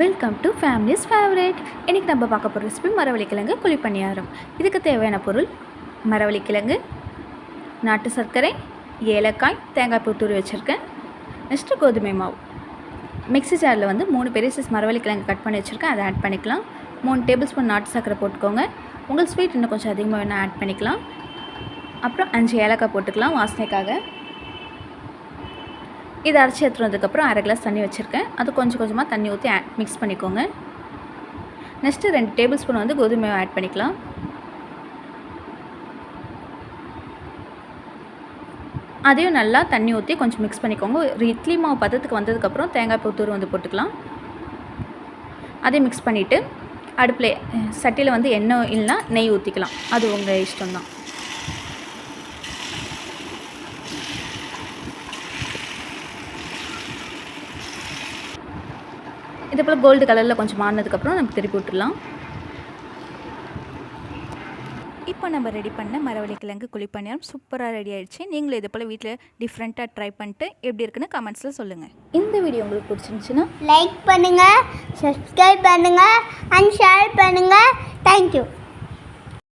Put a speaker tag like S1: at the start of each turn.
S1: Welcome to families favourite இன்றைக்கி நம்ம பார்க்க போகிற ரெசிபி மரவள்ளிக்கிழங்கு குழிப்பணியாரம். இதுக்கு தேவையான பொருள் மரவள்ளிக்கிழங்கு நாட்டு சர்க்கரை ஏலக்காய் தேங்காய் பூ தூரி வச்சுருக்கேன். நெக்ஸ்ட்டு கோதுமை மாவு. மிக்ஸி ஜாரில் வந்து மூணு பெரிய சைஸ் மரவள்ளிக்கிழங்கு கட் பண்ணி வச்சுருக்கேன். அதை ஆட் பண்ணிக்கலாம். மூணு டேபிள் ஸ்பூன் நாட்டு சர்க்கரை போட்டுக்கோங்க. உங்களுக்கு ஸ்வீட் இன்னும் கொஞ்சம் அதிகமாக வேணால் ஆட் பண்ணிக்கலாம். அப்புறம் அஞ்சு ஏலக்காய் போட்டுக்கலாம் வாசனைக்காக. இதை அரைச்சி எடுத்துகிட்டு வந்ததுக்கப்புறம் அரை கிளாஸ் தண்ணி வச்சுருக்கேன். அது கொஞ்சம் கொஞ்சமாக தண்ணி ஊற்றி ஆட் மிக்ஸ் பண்ணிக்கோங்க. நெக்ஸ்ட்டு ரெண்டு டேபிள் ஸ்பூன் வந்து கோதுமை ஆட் பண்ணிக்கலாம். அதையும் நல்லா தண்ணி ஊற்றி கொஞ்சம் மிக்ஸ் பண்ணிக்கோங்க. ஒரு இட்லி மாவு பதத்துக்கு வந்ததுக்கப்புறம் தேங்காய் பூத்தூர் வந்து போட்டுக்கலாம். அதையும் மிக்ஸ் பண்ணிவிட்டு அடுப்பில் சட்டியில் வந்து எண்ணெய் இல்லைனா நெய் ஊற்றிக்கலாம் அது உங்கள் இஷ்டம்தான். இது போல் கோல்டு கலரில் கொஞ்சம் மாறினதுக்கப்புறம் நம்ம திருப்பி விட்டுடலாம். இப்போ நம்ம ரெடி பண்ண மரவள்ளிக்கிழங்கு குழிப்பணியாரம் சூப்பராக ரெடி ஆயிடுச்சு. நீங்களும் இது போல் வீட்டில் டிஃப்ரெண்ட்டாக ட்ரை பண்ணிட்டு எப்படி இருக்குன்னு கமெண்ட்ஸில் சொல்லுங்கள் இந்த வீடியோ உங்களுக்கு பிடிச்சிருந்துச்சுன்னா
S2: லைக் பண்ணுங்க சப்ஸ்கிரைப் பண்ணுங்க அண்ட் ஷேர் பண்ணுங்க. தேங்க்யூ